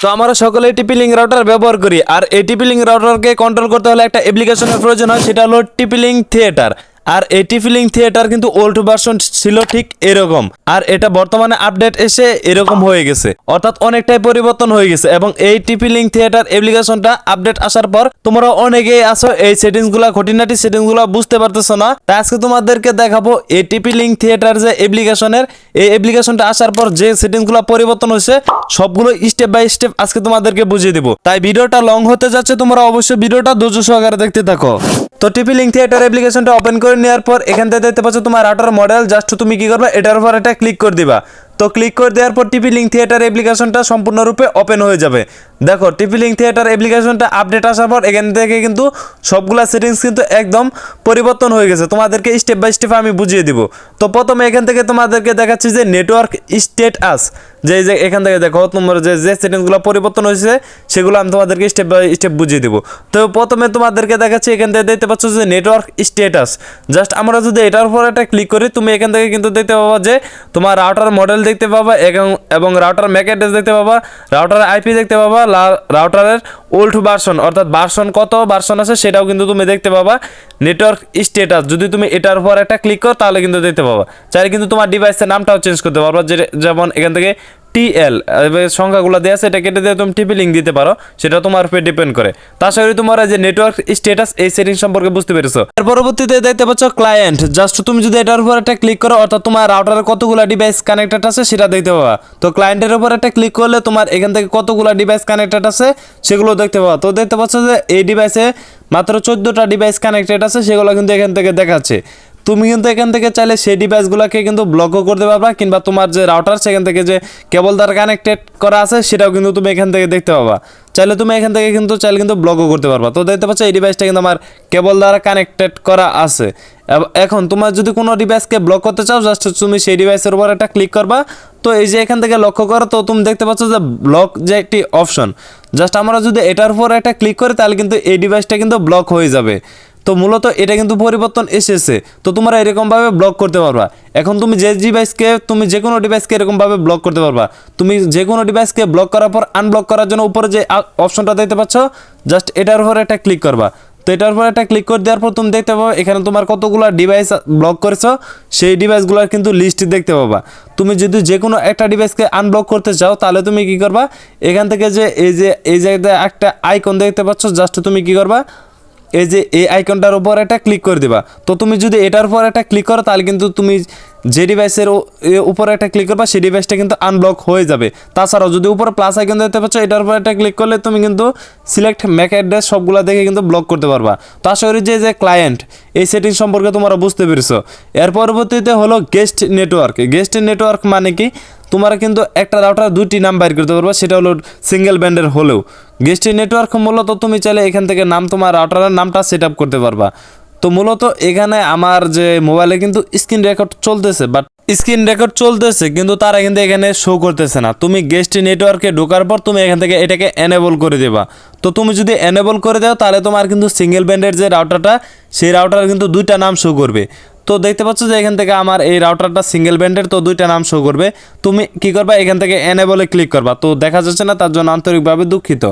তো আমরা সকলে টিপি লিঙ্ক রাউটার ব্যবহার করি। আর এই টিপি লিঙ্ক রাউটারকে কন্ট্রোল করতে হলে একটা অ্যাপ্লিকেশনের প্রয়োজন হয়, সেটা হলো টিপি লিঙ্ক থিয়েটার। আর টিপি লিঙ্ক থিয়েটার কিন্তু ওল্ড ভার্সন ছিল ঠিক এরকম। আর এটা বর্তমানে আপডেট এসে এরকম হয়ে গেছে। অর্থাৎ অনেকটাই পরিবর্তন হয়ে গেছে এবং এই টিপি লিঙ্ক থিয়েটার অ্যাপ্লিকেশনটা আপডেট আসার পর তোমরা অনেকেই আছো, এই সেটিংসগুলা খুঁটিনাটি সেটিংসগুলা বুঝতে পারতেছো না। তাই আজকে তোমাদেরকে দেখাবো এই টিপি থিয়েটার যে অ্যাপ্লিকেশনের এই অ্যাপ্লিকেশনটা আসার পর যে সেটিংসগুলা পরিবর্তন হয়েছে, সবগুলো স্টেপ বাই স্টেপ আজকে তোমাদেরকে বুঝিয়ে দিব। তাই ভিডিওটা লং হতে যাচ্ছে, তোমরা অবশ্যই ভিডিওটা ধৈর্য সহকারে দেখতে থাকো। তো টিপি লিঙ্ক থিয়েটার অ্যাপ্লিকেশনটা ওপেন করে নেওয়ার পর, এখান থেকে দেখতে পাচ্ছ তোমার আটার মডেল জাস্ট তুমি কি করবে, এটার উপর এটা ক্লিক করে দিবা। তো ক্লিক করে দেওয়ার পর টিপি লিঙ্ক থিয়েটার অ্যাপ্লিকেশনটা সম্পূর্ণরূপে ওপেন হয়ে যাবে। দেখো টিপি লিঙ্ক থিয়েটার অ্যাপ্লিকেশনটা আপডেট আসার পর এখান থেকে কিন্তু সবগুলা সেটিংস কিন্তু একদম পরিবর্তন হয়ে গেছে। তোমাদেরকে স্টেপ বাই স্টেপ আমি বুঝিয়ে দিব। তো প্রথমে এখান থেকে তোমাদেরকে দেখাচ্ছি যে নেটওয়ার্ক স্টেট আস যে যে এখান থেকে দেখো, তোমার যে যে সেটিংসগুলো পরিবর্তন হয়েছে, সেগুলো আমি তোমাদেরকে স্টেপ বাই স্টেপ বুঝিয়ে দিব। তো প্রথমে তোমাদেরকে দেখাচ্ছি, এখান থেকে দেখতে পাচ্ছ যে নেটওয়ার্ক স্ট্যাটাস জাস্ট আমরা যদি এটার উপর একটা ক্লিক করি, তুমি এখান থেকে কিন্তু দেখতে পাবা যে তোমার রাউটার মডেল দেখতে পাবা, এবং রাউটার ম্যাক অ্যাড্রেস দেখতে পাবা রাউটার আইপি দেখতে পাবা রাউটারের ওল্ড ভার্সন অর্থাৎ ভার্সন কত ভার্সন আছে সেটাও কিন্তু তুমি দেখতে পাবা। নেটওয়ার্ক স্ট্যাটাস যদি তুমি এটার উপর একটা ক্লিক করো তাহলে কিন্তু দেখতে পাবা। চাইলে কিন্তু তোমার ডিভাইসের নামটাও চেঞ্জ করতে পারবা যেমন এখান থেকে টিএল সংখ্যাগুলো দেওয়া আছে, এটা কেটে দিয়ে তুমি টিপি লিঙ্ক দিতে পারো, সেটা তোমার উপরে ডিপেন্ড করে। সঙ্গে তোমার এই যে নেটওয়ার্ক স্ট্যাটাস এই সেটিং সম্পর্কে বুঝতে পেরেছ। এর পরবর্তীতে দেখতে পাচ্ছ ক্লায়েন্ট জাস্ট তুমি যদি এটার উপর একটা ক্লিক করো, অর্থাৎ তোমার রাউটারে কতগুলো ডিভাইস কানেক্টেড আছে, সেটা দেখতে পাবা। তো ক্লায়েন্টের উপর একটা ক্লিক করলে তোমার এখান থেকে কতগুলো ডিভাইস কানেক্টেড আছে, সেগুলো দেখতে পাবা। তো দেখতে পাচ্ছ যে এই ডিভাইসে মাত্র চোদ্দোটা ডিভাইস কানেক্টেড আছে, সেগুলো কিন্তু এখান থেকে দেখাচ্ছে। তুমি কিন্তু এখান থেকে চাইলে সেই ডিভাইসগুলোকে কিন্তু ব্লকও করতে পারবা, কিংবা তোমার যে রাউটার সেখান থেকে যে কেবল দ্বারা কানেক্টেড করা আছে, সেটাও কিন্তু তুমি এখান থেকে দেখতে পাবা। চাইলে তুমি এখান থেকে কিন্তু, চাইলে কিন্তু ব্লকও করতে পারবা। তো দেখতে পাচ্ছ, এই ডিভাইসটা কিন্তু আমার কেবল দ্বারা কানেক্টেড করা আছে। এখন তোমার যদি কোনো ডিভাইসকে ব্লক করতে চাও জাস্ট তুমি সেই ডিভাইসের উপর একটা ক্লিক করবা। তো এই যে এখান থেকে লক্ষ্য করো, তো তুমি দেখতে পাচ্ছ যে ব্লক যে একটি অপশন জাস্ট আমরা যদি এটার উপর একটা ক্লিক করি, তাহলে কিন্তু এই ডিভাইসটা কিন্তু ব্লক হয়ে যাবে। তো মূলত এটা কিন্তু পরিবর্তন এসেছে। তো তোমরা এরকমভাবে ব্লক করতে পারবা। এখন তুমি যে ডিভাইসকে তুমি যে কোনো ডিভাইসকে এরকমভাবে ব্লক করতে পারবা। তুমি যে কোনো ডিভাইসকে ব্লক করার পর আনব্লক করার জন্য উপরে যে অপশনটা দেখতে পাচ্ছ জাস্ট এটার উপর একটা ক্লিক করবা। তো এটার উপর একটা ক্লিক করে দেওয়ার পর তুমি দেখতে পাবে, এখানে তোমার কতগুলো ডিভাইস ব্লক করেছ, সেই ডিভাইসগুলোর কিন্তু লিস্ট দেখতে পাবা। তুমি যদি যে কোনো একটা ডিভাইসকে আনব্লক করতে চাও, তাহলে তুমি কি করবা? এখান থেকে যে এই যে, এই জায়গায় একটা আইকন দেখতে পাচ্ছ জাস্ট তুমি কি করবা? এই যে এই আইকনটার উপর একটা ক্লিক করে দিবা। তো তুমি যদি এটার উপর একটা ক্লিক করো, তাহলে কিন্তু তুমি যে ডিভাইসের উপর একটা ক্লিক করবা, সেই ডিভাইসটা কিন্তু আনব্লক হয়ে যাবে। তাছাড়াও যদি উপরে প্লাস আইকন দেখতে পাচ্ছ, এটার উপর একটা ক্লিক করলে তুমি কিন্তু সিলেক্ট ম্যাক অ্যাড্রেস সবগুলো দেখে কিন্তু ব্লক করতে পারবা। তো আশা করি যে যে ক্লায়েন্ট এই সেটিং সম্পর্কে তোমরা বুঝতে পেরেছ। এর পরবর্তীতে হলো গেস্ট নেটওয়ার্ক গেস্ট নেটওয়ার্ক মানে কি? তোমরা কিন্তু একটা রাউটার দুটি নাম বাইর করতে পারবা, সেটা হলো সিঙ্গেল ব্যান্ডের হলেও। গেস্টের নেটওয়ার্ক মূলত তুমি চাইলে এখান থেকে নাম, তোমার রাউটারের নামটা সেট আপ করতে পারবা। তো মূলত এখানে আমার যে মোবাইলে কিন্তু স্ক্রিন রেকর্ড চলতেছে বাট স্ক্রিন রেকর্ড চলতেছে, কিন্তু তারা কিন্তু এখানে শো করতেছে না। তুমি গেস্ট নেটওয়ার্কে ঢোকার পর তুমি এখান থেকে এটাকে এনেবল করে দেবা। তো তুমি যদি এনেবল করে দাও, তাহলে তোমার কিন্তু সিঙ্গেল ব্যান্ডের যে রাউটারটা সেই রাউটার কিন্তু দুইটা নাম শো করবে। তো দেখতে পাচ্ছ যে এখান থেকে আমার এই রাউটারটা সিঙ্গেল ব্যান্ডের তো দুইটা নাম শো করবে। তুমি কি করবা? এখান থেকে এনেবলে ক্লিক করবা। তো দেখা যাচ্ছে না, তার জন্য আন্তরিকভাবে দুঃখিত।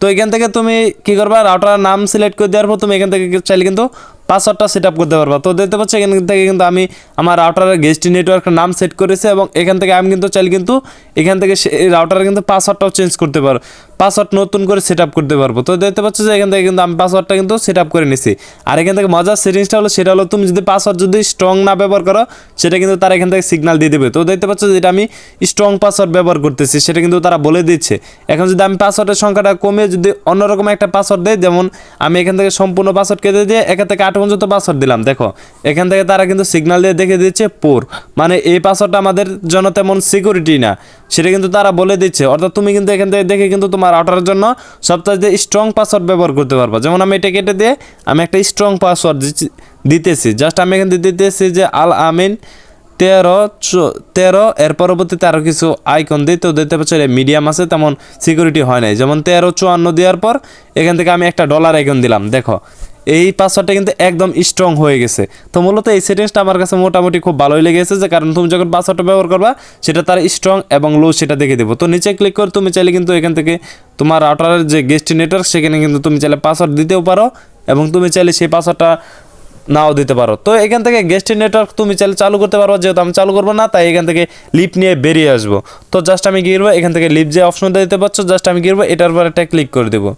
তো এখান থেকে তুমি কি করবা? রাউটার নাম সিলেক্ট করে দেওয়ার পর তুমি এখান থেকে চাইলে কিন্তু পাসওয়ার্ডটা সেট আপ করতে পারবা। তো দেখতে পাচ্ছ, এখান থেকে কিন্তু আমি আমার রাউটারের গেস্ট নেটওয়ার্কের নাম সেট করেছি এবং এখান থেকে আমি কিন্তু চাইলে কিন্তু এখান থেকে রাউটারের কিন্তু পাসওয়ার্ডটাও চেঞ্জ করতে পারো পাসওয়ার্ড নতুন করে সেট আপ করতে পারব। তো দেখতে পাচ্ছ যে এখান থেকে কিন্তু আমি পাসওয়ার্ডটা কিন্তু সেট আপ করে নিছি। আর এখান থেকে মজার সেটিংসটা হলো, সেটা হলো তুমি যদি পাসওয়ার্ড যদি স্ট্রং না ব্যবহার করো, সেটা কিন্তু তারা এখান থেকে সিগনাল দিয়ে দেবে। তো দেখতে পাচ্ছ যে এটা আমি স্ট্রং পাসওয়ার্ড ব্যবহার করতেছি, সেটা কিন্তু তারা বলে দিচ্ছে। এখন যদি আমি পাসওয়ার্ডের সংখ্যাটা কমিয়ে যদি অন্যরকম একটা পাসওয়ার্ড দেয় যেমন আমি এখান থেকে সম্পূর্ণ পাসওয়ার্ড কেটে দিয়ে এখান থেকে আট পর্যন্ত পাসওয়ার্ড দিলাম, দেখো। এখান থেকে তারা কিন্তু সিগনাল দিয়ে দেখে দিচ্ছে পোর মানে এই পাসওয়ার্ডটা আমাদের জন্য তেমন সিকিউরিটি না। সেটা কিন্তু তারা বলে দিচ্ছে। অর্থাৎ তুমি কিন্তু এখান থেকে দেখে কিন্তু তোমার আউটারের জন্য সবচেয়ে স্ট্রং পাসওয়ার্ড ব্যবহার করতে পারবা। যেমন আমি এটা কেটে দিয়ে আমি একটা স্ট্রং পাসওয়ার্ড দিতেছি। জাস্ট আমি এখান থেকে দিতেছি যে আল আমিন তেরো তেরো। এর পরবর্তীতে আরও কিছু আইকন দিই তো দিতে পারছ মিডিয়াম আছে, তেমন সিকিউরিটি হয় নাই। যেমন তেরো চুয়ান্ন দেওয়ার পর এখান থেকে আমি একটা ডলার আইকন দিলাম, দেখো। এই পাসওয়ার্ডটা কিন্তু একদম স্ট্রং হয়ে গেছে। তো মূলত এই সেটিংসটা আমার কাছে মোটামুটি খুব ভালোই লেগেছে যে, কারণ তুমি যখন পাসওয়ার্ডটা ব্যবহার করবা, সেটা তার স্ট্রং এবং লো সেটা দেখে দেবো। তো নিচে ক্লিক করে, তুমি চাইলে কিন্তু এখান থেকে তোমার রাউটারের যে গেস্ট নেটওয়ার্ক সেখানে কিন্তু তুমি চাইলে পাসওয়ার্ড দিতেও পারো এবং তুমি চাইলে সেই পাসওয়ার্ডটা নাও দিতে পারো। তো এখান থেকে গেস্ট নেটওয়ার্ক তুমি চাইলে চালু করতে পারো যেহেতু আমি চালু করব না, তাই এখান থেকে লিপ নিয়ে বেরিয়ে আসব। তো জাস্ট আমি গিরবো এখান থেকে লিপ যে অপশনটা দিতে পারছ জাস্ট আমি গিরবো এটার পর একটা ক্লিক করে দেবো।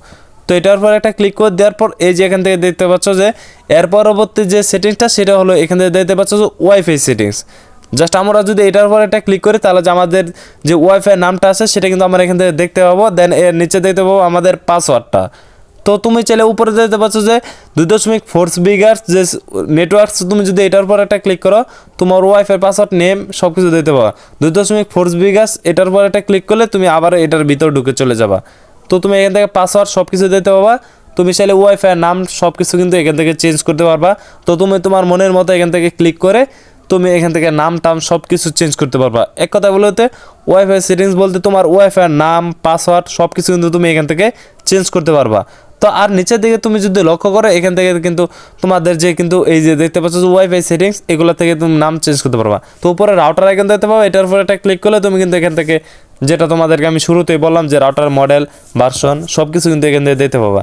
তো এটার পর একটা ক্লিক করে দেওয়ার পর এই যে এখান থেকে দেখতে পাচ্ছ যে এর পরবর্তী যে সেটিংসটা সেটা হলো এখান থেকে দেখতে পাচ্ছ যে ওয়াইফাই সেটিংস জাস্ট আমরা যদি এটার পর একটা ক্লিক করি, তাহলে যে আমাদের যে ওয়াইফাই নামটা আছে, সেটা কিন্তু আমরা এখান থেকে দেখতে পাবো। দেন এর নিচে দেখতে পাবো আমাদের পাসওয়ার্ডটা তো তুমি চাইলে উপরে দেখতে পাচ্ছ যে দুই দশমিক ফোর বিগার্স যে নেটওয়ার্কস তুমি যদি এটার পর একটা ক্লিক করো, তোমার ওয়াইফাই পাসওয়ার্ড নেম সব কিছু দিতে পারো দুই দশমিক ফোর বিগার্স এটার পর একটা ক্লিক করলে তুমি আবার এটার ভিতর ঢুকে চলে যাবা। তো তুমি এখান থেকে পাসওয়ার্ড সব কিছু দিতে পারবা। তুমি চাইলে ওয়াইফাই নাম সব কিছু কিন্তু এখান থেকে চেঞ্জ করতে পারবা। তো তুমি তোমার মনের মতো এখান থেকে ক্লিক করে তুমি এখান থেকে নাম, টাম সব কিছু চেঞ্জ করতে পারবা। এক কথা বলতে ওয়াইফাই সেটিংস বলতে তোমার ওয়াইফাই নাম পাসওয়ার্ড সব কিছু কিন্তু তুমি এখান থেকে চেঞ্জ করতে পারবা। তো আর নিচের দিকে তুমি যদি লক্ষ্য করো, এখান থেকে কিন্তু তোমাদের যে কিন্তু এই যে দেখতে পাচ্ছ যে ওয়াইফাই সেটিংস এগুলো থেকে তুমি নাম চেঞ্জ করতে পারবা। তো উপরে রাউটার এখান দেখতে পাবো, এটার উপরে একটা ক্লিক করলে তুমি কিন্তু এখান থেকে যেটা তোমাদেরকে আমি শুরুতেই বললাম যে রাউটার মডেল ভার্সন সব কিছু কিন্তু এখান থেকে দিতে পাবা।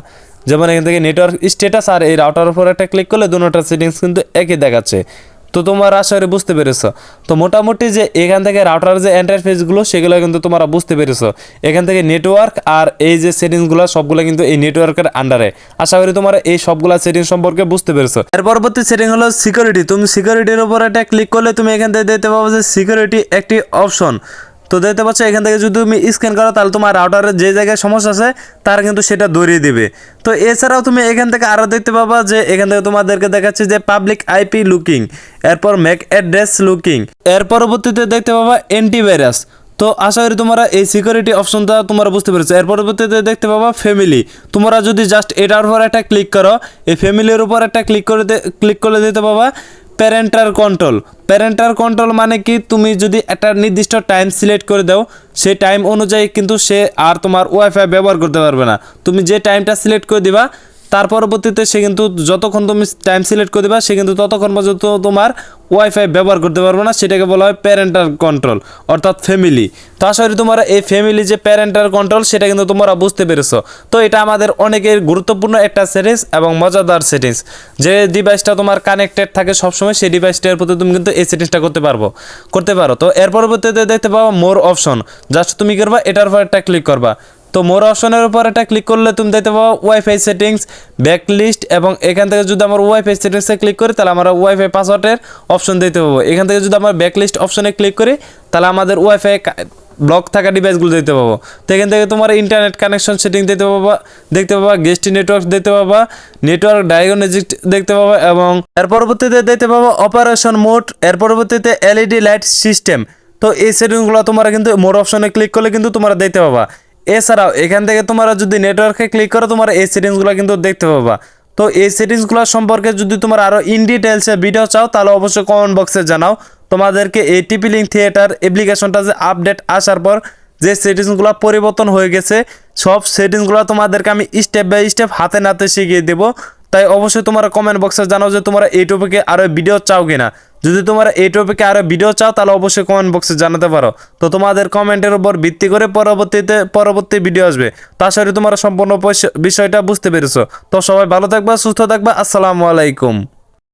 যেমন এখান থেকে নেটওয়ার্ক স্ট্যাটাস আর এই রাউটার উপর একটা ক্লিক করলে দুটোটার সেটিংস কিন্তু একই দেখাচ্ছে। তো তোমার আশা করি বুঝতে পেরেছ। তো মোটামুটি যে এখান থেকে রাউটার যে ইন্টারফেসগুলো সেগুলো কিন্তু তোমরা বুঝতে পেরেছ। এখান থেকে নেটওয়ার্ক আর এই যে সেটিংসগুলো সবগুলো কিন্তু এই নেটওয়ার্কের আন্ডারে আশা করি তোমার এই সবগুলো সেটিং সম্পর্কে বুঝতে পেরেছ। এর পরবর্তী সেটিং হলো সিকিউরিটি তুমি সিকিউরিটির উপর একটা ক্লিক করলে তুমি এখান থেকে দেখতে পাবো যে সিকিউরিটি একটি অপশন তো দেখতে পাচ্ছ, এখান থেকে যদি তুমি স্ক্যান করো, তাহলে তোমার রাউটারের যে জায়গায় সমস্যা আছে, তার কিন্তু সেটা ধরিয়ে দিবে। তো এছাড়াও তুমি এখান থেকে আরও দেখতে পাবা যে, এখান থেকে তোমাদেরকে দেখাচ্ছে যে পাবলিক আইপি লুকিং এরপর ম্যাক অ্যাড্রেস লুকিং এর পরবর্তীতে দেখতে পাবা অ্যান্টিভাইরাস তো আশা করি তোমরা এই সিকিউরিটি অপশনটা তোমরা বুঝতে পেরেছ। এর পরবর্তীতে দেখতে পাবা ফ্যামিলি তোমরা যদি জাস্ট এটার উপর একটা ক্লিক করো, এই ফ্যামিলির উপর একটা ক্লিক করে ক্লিক করে দিতে পাবা প্যারেন্টার কন্ট্রোল প্যারেন্টার কন্ট্রোল মানে কি? তুমি যদি একটা নির্দিষ্ট টাইম সিলেক্ট করে দাও, সেই টাইম অনুযায়ী কিন্তু সে আর তোমার ওয়াইফাই ব্যবহার করতে পারবে না। তুমি যে টাইমটা সিলেক্ট করে দিবা তার পরবর্তীতে সে কিন্তু যতক্ষণ তুমি টাইম সিলেক্ট করে দেবা, সে কিন্তু ততক্ষণ পর্যন্ত তোমার ওয়াইফাই ব্যবহার করতে পারবে না, সেটাকে বলা হয় প্যারেন্টাল কন্ট্রোল অর্থাৎ ফ্যামিলি তো করি তোমরা এই ফ্যামিলি যে প্যারেন্টাল কন্ট্রোল সেটা কিন্তু তোমরা বুঝতে পেরেছ। তো এটা আমাদের অনেকের গুরুত্বপূর্ণ একটা সেটিংস এবং মজাদার সেটিংস যে ডিভাইসটা তোমার কানেক্টেড থাকে সবসময়, সেই ডিভাইসটার প্রতি তুমি কিন্তু এই সেটিংসটা করতে পারব, করতে পারো। তো এর পরবর্তীতে দেখতে পাবো মোর অপশন জাস্ট তুমি করবা, এটার উপর একটা ক্লিক করবা। তো মোর অপশনের উপর এটা ক্লিক করলে তুমি দেখতে পাবো ওয়াইফাই সেটিংস ব্যাক লিস্ট এবং এখান থেকে যদি আমার ওয়াইফাই সেটিংসে ক্লিক করি, তাহলে আমরা ওয়াইফাই পাসওয়ার্ডের অপশন দিতে পাবো। এখান থেকে যদি আমরা ব্যাক লিস্ট অপশনে ক্লিক করি, তাহলে আমাদের ওয়াইফাই ব্লক থাকা ডিভাইসগুলো দিতে পাবো। তো এখান থেকে তোমার ইন্টারনেট কানেকশন সেটিং দিতে পাবা, দেখতে পাবা গেস্ট নেটওয়ার্ক দেখতে পাবা নেটওয়ার্ক ডায়াগনোজিক দেখতে পাবা এবং এর পরবর্তীতে দেখতে পাবা অপারেশন মোড এর পরবর্তীতে এলইডি লাইট সিস্টেম তো এই সেটিংগুলো তোমরা কিন্তু মোড অপশনে ক্লিক করলে কিন্তু তোমরা দেখতে পাবা। এছাড়াও এখান থেকে তোমরা যদি নেটওয়ার্কে ক্লিক করো, তোমরা এই সেটিংসগুলো কিন্তু দেখতে পাবা। তো এই সেটিংসগুলো সম্পর্কে যদি তোমরা আরও ইন ডিটেলসে ভিডিও চাও, তাহলে অবশ্যই কমেন্ট বক্সে জানাও। তোমাদেরকে এই টিপি লিঙ্ক থিয়েটার অ্যাপ্লিকেশনটা যে আপডেট আসার পর যে সেটিংসগুলো পরিবর্তন হয়ে গেছে, সব সেটিংসগুলো তোমাদেরকে আমি স্টেপ বাই স্টেপ হাতে নাতে শিখিয়ে দেবো। তাই অবশ্যই তোমরা কমেন্ট বক্সে জানাও যে তোমরা এই টপিকে আরও ভিডিও চাও কিনা। যদি তোমরা এই টপিকে আরও ভিডিও চাও, তাহলে অবশ্যই কমেন্ট বক্সে জানাতে পারো। তো তোমাদের কমেন্টের উপর ভিত্তি করে পরবর্তীতে, পরবর্তী ভিডিও আসবে। তাছাড়া তোমরা সম্পূর্ণ বিষয়টা বুঝতে পেরেছ। তো সবাই ভালো থাকবা, সুস্থ থাকবা। আসসালামু আলাইকুম।